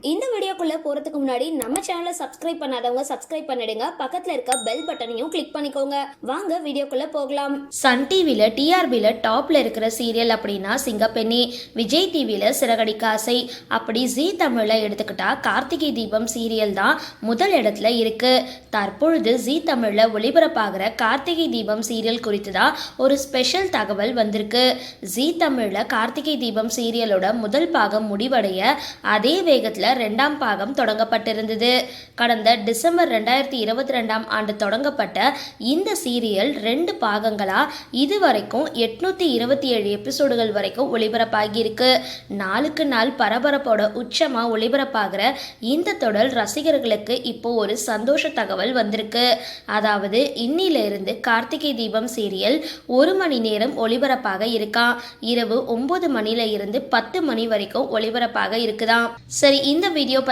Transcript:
இந்த வீடியோக்குள்ளே போறதுக்கு முன்னாடி நம்ம சேனலை சப்ஸ்கிரைப் பண்ணாதவங்க சப்ஸ்கிரைப் பண்ணிடுங்க. பக்கத்தில் இருக்க பெல் பட்டனையும் கிளிக் பண்ணிக்கோங்க. வாங்க வீடியோக்குள்ளே போகலாம். சன் டிவியில் டிஆர்பியில் டாப்பில் இருக்கிற சீரியல் அப்படின்னா சிங்கப்பெண்ணி விஜய் டிவியில் சிறகடிக்க ஆசை. அப்படி ஜீ தமிழில் எடுத்துக்கிட்டா கார்த்திகை தீபம் சீரியல் தான் முதல் இடத்துல இருக்குது தற்பொழுது ஜீ தமிழில் ஒளிபரப்பாகிற கார்த்திகை தீபம் சீரியல் குறித்து தான் ஒரு ஸ்பெஷல் தகவல் வந்திருக்கு. ஜீ தமிழில் கார்த்திகை தீபம் சீரியலோட முதல் பாகம் முடிவடைய அதே வேகத்தில் ரெண்டாம் பாகம் தொடங்கப்பட்டிருந்தது. கடந்த டிசம்பர் ரெண்டாயிரத்தி இருபத்தி ரெண்டாம் ஆண்டு தொடங்கப்பட்ட இந்த சீரியல் ரெண்டு பாகங்களா? இதுவரைக்கும் எட்நூத்தி இருபத்தி ஏழு எபிசோடுகள் வரைக்கும் ஒளிபரப்பாகியிருக்கு. நாளுக்கு நாள் பரபரப்போட உச்சமா ஒளிபரப்பாகிற இந்த தொடர் ரசிகர்களுக்கு இப்போ ஒரு சந்தோஷ தகவல் வந்திருக்கு. அதாவது இன்னிலிருந்து கார்த்திகை தீபம் சீரியல் ஒரு மணி நேரம் ஒளிபரப்பாக இருக்கான் இரவு ஒன்பது மணில இருந்து பத்து மணி வரைக்கும் ஒளிபரப்பாக இருக்குதான் சரி இந்த வீடியோ